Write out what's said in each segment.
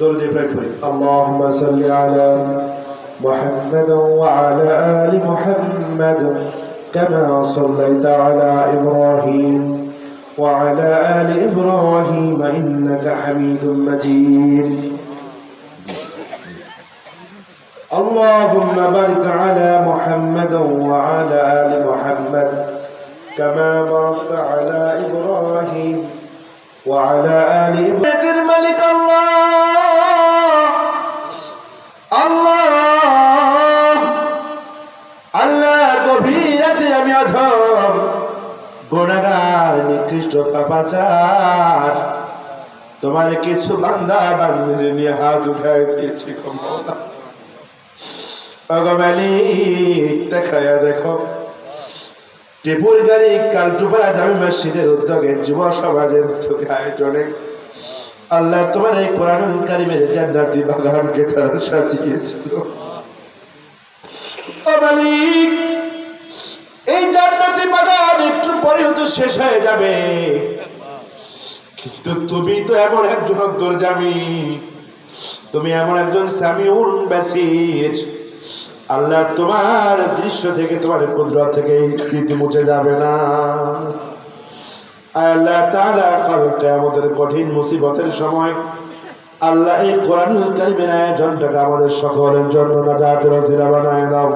درد بكري اللهم صل على محمد وعلى آل محمد كما صليت على إبراهيم وعلى آل إبراهيم إنك حميد مجيد. اللهم بارك على محمد وعلى آل محمد كما باركت على إبراهيم وعلى آل إبراهيم. ملك الله. অধম গুণাগার, নিকৃষ্ট পাপাচার। তোমার কিছু বান্দা বান্দির নিয়ে হাত উঠায় দিয়েছি দেখায়া দেখো। টিপুর গাড়ি কালটুপাড়া জামি মসজিদের উদ্যোগে যুব সমাজের উদ্যোগে আয়োজনে আল্লাহ তোমার এই কোরআনুল কারিমের জান্নাতি বাগানকে তারা সাজিয়েছিল। মালিক শেষ হয়ে যাবে। কিন্তু তুমি তো এমন একজন অন্তর্জামী তুমি এমন একজন সামিউল বাসির। আল্লাহ তোমার দৃশ্য থেকে তোমার কুদরত থেকে স্মৃতি মুছে যাবে না। আল্লাহ তাআলা কালকে আমাদের কঠিন মুসিবতের সময় আল্লাহ এই কোরআনুল কারিমের আয়োজনটাকে আমাদের সকলের জন্য নাজাতের ওসিলা বানায় দাও।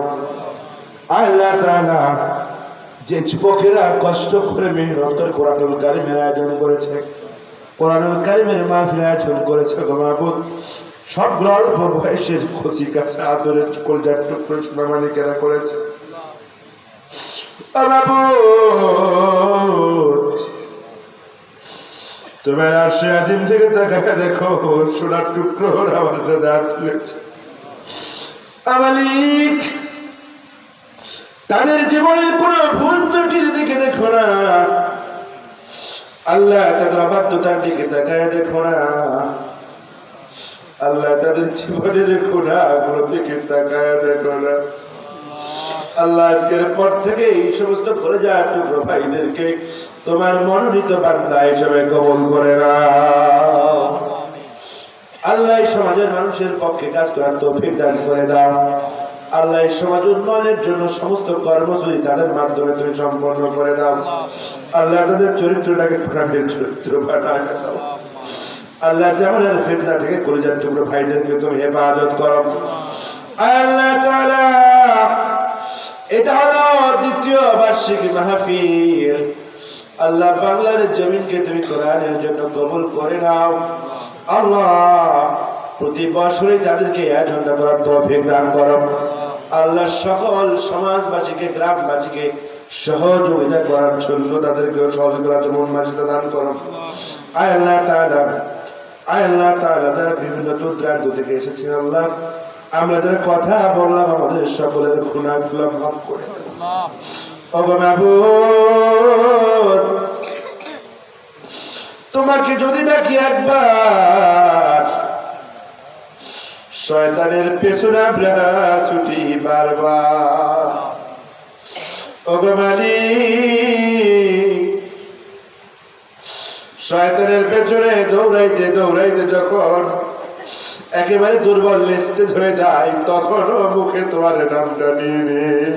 আল্লাহ তাআলা যে যুবকেরা কষ্ট করে মেহনত করে কোরআনুল কারিমের আয়োজন করেছে, কোরআনুল কারিমের মাহফিল আয়োজন করেছে গো মাহবুব। সবগুলো অল্প বয়সের কচি কাছে আদরের কলজার টুকরো সোনা মানিকেরা করেছে। তোমার আশে আজিম থেকে তাকায় দেখো, সোনার টুকরো আমার সাথে তুলেছে। আমালিক তাদের জীবনের কোন ভুল ত্রুটির দিকে দেখো না। আল্লাহ তাদের অবাধ্যতার দিকে তাকায় দেখো না। আল্লাহ তাদের জীবনের গুণাগুলো দিকে তাকায় দেখো না। আল্লাহ আজকের পর থেকে এই সমস্ত করে যা টুকরো ভাইদেরকে তোমার মনোনীত বান্দা হিসেবে কবল করে না আল্লাহ সমাজের মানুষের পক্ষে কাজ করার তৌফিক দান করে দাও। আল্লাহ সমাজ উন্নয়নের জন্য সমস্ত কর্মসূচি তাদের মাধ্যমে তুমি সম্পন্ন করে দাও। আল্লাহ তাদের চরিত্রটাকে কোরআনের চরিত্র বানায় দাও। আল্লাহ যেমনের ফিতনা থেকে কলিজার টুকরো ভাইদেরকে তুমি হেফাজত করো। আল্লাহ এটা হলো দ্বিতীয় বার্ষিক মাহফিল। আল্লাহ বাংলার জমিনকে তুমি কোরআনের জন্য কবুল করে নাও। আল্লাহ প্রতি বছরই তাদেরকে এজেন্ডা করার তৌফিক দান করো। আল্লাহ সকল সমাজবাসীকে, গ্রামবাসীকে সহযোগিতা করার জন্য তাদেরকে সহযোগিতার জন্য উন্মাসিতা দান করো। আয় আল্লাহ তাআলা, আয় আল্লাহ তাআলা, যারা বিভিন্ন দূরান্ত থেকে এসেছে আল্লাহ, আমরা যারা কথা বললাম, আমাদের সকলের গুনাহগুলো মাফ করে তোমাকে যদি ডাকি একবার শয়তানের পেছনে আমরা ছুটি বারবার মালিক, শয়তানের পেছনে দৌড়াইতে দৌড়াইতে যখন একেবারে দুর্বল নিস্তেজ হয়ে যায়, তখনও মুখে তোমার নামটা নিয়ে নেই।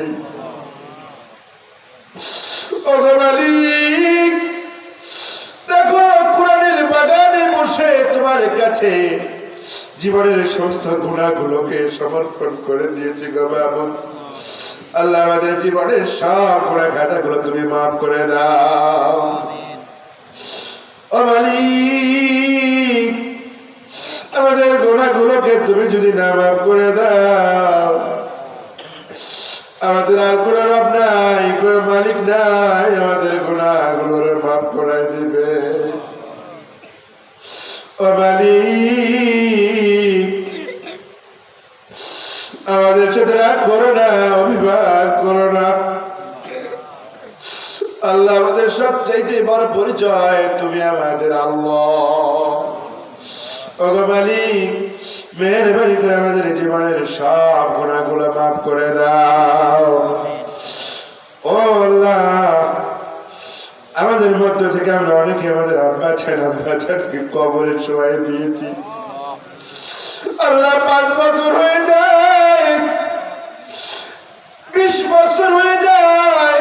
দেখো কোরআনের বাগানে বসে তোমার কাছে জীবনের সমস্ত গুণাগুলোকে সমর্পণ করে দিয়েছি গো আল্লাহ আমাদের জীবনের সব গুণা খাতাগুলো তুমি মাফ করে দাও। আমাদের গোনাগুলোকে তুমি যদি না মাফ করে দাও, আমাদের আর কোন রব নাই, কোন মালিক নাই, আমাদের গোনাগুলোর মাফ করাই দিবে। ও মালিক করো না অভিমান করো না। আল্লাহ আমাদের সবচাইতে বড় পরিচয়, তুমি আমাদের আল্লাহ। মেহরবানি করে আমাদের জীবনের সব গুণাগুলো মাফ করে দাও। ও আল্লাহ, আমাদের মধ্য থেকে আমরা অনেকে আমাদের আব্বা ছেন আব্বা ছেনকে কবরের সময় দিয়েছি। আল্লাহ পাঁচ বছর বিশ বছর হয়ে যায়।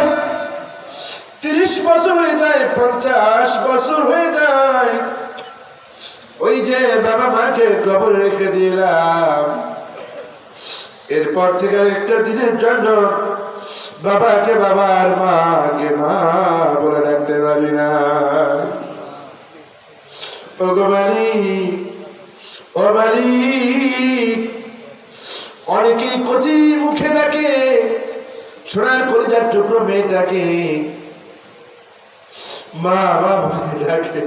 তিরিশ বছর হয়ে যায়, পঞ্চাশ বছর হয়ে যায়। ওই যে বাবা মাকে কবর রেখে দিলাম। এরপর থেকে একটা দিনের জন্য বাবাকে বাবা আর মাকে মা বলে ডাকতে পারি না। ও মালিক ও মালিক, অনেকেই কচি মুখে ডাকে সোনার কলিজার টুকরো মেয়েটাকে মা মা বলে ডাকে।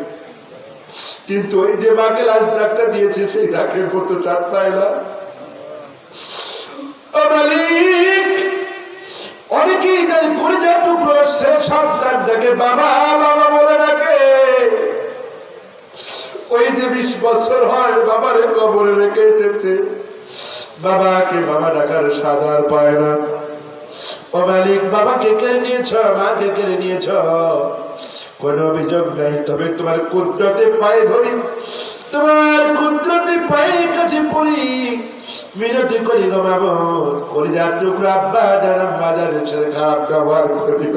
কিন্তু ওই যে মাকে লাশ ডাকটা দিয়েছে, সেই ডাকের মতো চাঁদ ও মালিক, অনেকেই তার কলিজার টুকরো সে সন্তানটাকে বাবা বাবা বলে ডাকে। ওই যে বিশ বছর হয়, বাবারে কবরে রেখে এসেছে। বাবাকে বাবা ডাকার সাদার পায় না। ও মালিক, বাবাকে কেড়ে নিয়েছ, মাকে কেড়ে নিয়েছ? কোন অভিযোগ নাই, তবে তোমার কুদরতে পায়ে ধরি, তোমার কুদরতে পায়ে কাছে পড়ি। মিনতি করি গো মামন, কলিজার টুকরা আব্বা জানাম বাজারের সাথে খারাপ ব্যবহার করি।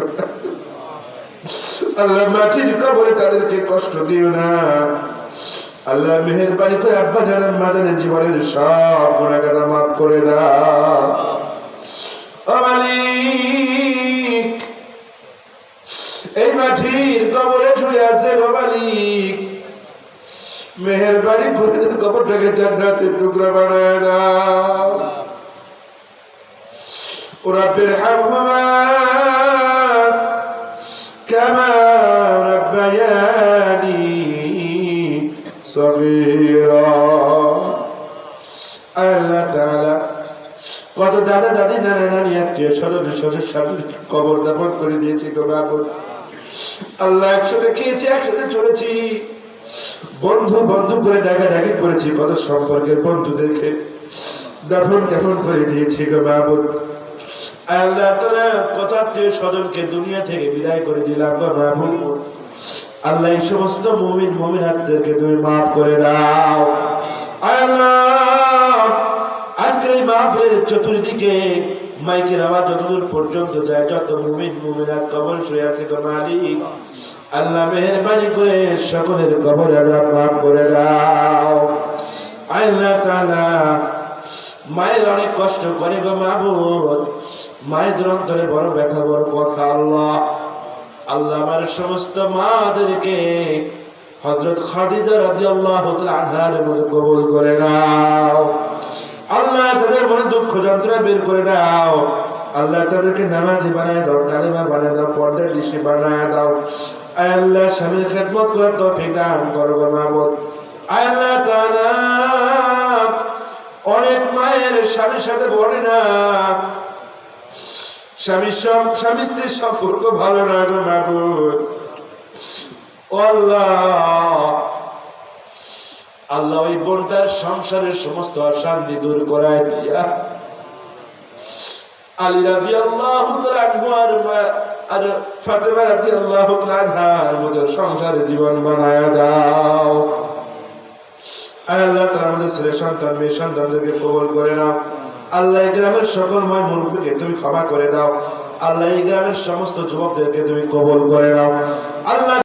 আল্লাহ মাটির কবরে তাদেরকে কষ্ট দিও না। আল্লাহ মেহেরবানি করে আব্বা জানান মাজানের জীবনের সব গুণাগাতা মাফ করে দাও। মালিক এই মাটির কবরে শুয়ে আছে গো মালিক। মেহরবানি করে কবরটাকে জান্নাতের টুকরা বানায় দাও। রব্বির হামহুমা কামা রাব্বায়ানি সগীরা। আল্লাহ তাআলা কত দাদা দাদি, নানা নানি, আত্মীয় স্বজন, শ্বশুর শাশুড়ি কবর দাপন করে দিয়েছি তো বাবু। আল্লাহ একসাথে খেয়েছি, একসাথে চলেছি। বন্ধু বন্ধু করে ডাকা ডাকি করেছি, কত সম্পর্কের বন্ধুদেরকে দাফন দাফন করে দিয়েছি গো বাবু। আল্লাহ তাআলা, কত আত্মীয় স্বজনকে দুনিয়া থেকে বিদায় করে দিলাম গো মাহবুব আল্লাহ এই সমস্ত মুমিন মুমিনাতদেরকে তুমি মাফ করে দাও। আল্লাহ মাহফিলের চতুর্দিকে মাইকের আওয়াজ যতদূর পর্যন্ত যায়, যত মুমিন, মুমিনাত কবর শুয়ে আছে গো মালিক। আল্লাহ মেহেরবানি করে সকলের কবর আজাব মাফ করে দাও। আল্লাহ তাআলা মায়ের অনেক কষ্ট করে গো মাহবুব। মায়ের অন্তরে বড় ব্যথা, বড় কথা আল্লাহ। আল্লাহ আমার সমস্ত মাদেরকে হজরত খাদিজা রাদিয়াল্লাহু তাআলা আনহার মধ্যে কবুল করে নাও। আল্লাহ তাদের মনে দুঃখ যন্ত্রণা বের করে দাও। আল্লাহ তাদেরকে নামাজি বানায় দাও, কালিমা বানায় দাও পর্দা ঋষি বানায় দাও। আয় আল্লাহ, স্বামীর খেদমত করার তৌফিক দান করো গো মাহবুব। আয় আল্লাহ অনেক মায়ের স্বামীর সাথে বলে না। স্বামীর সব, স্বামী স্ত্রীর সম্পর্ক ভালো না গো মাহবুব। ও আল্লাহ আল্লাহ ওই বোনটার সংসারের সমস্ত অশান্তি দূর করায় দিয়া গ্রামের সকল তুমি ক্ষমা করে দাও। আল্লাহ এই গ্রামের সমস্ত যুবকদেরকে তুমি কবল করে নাও। আল্লাহ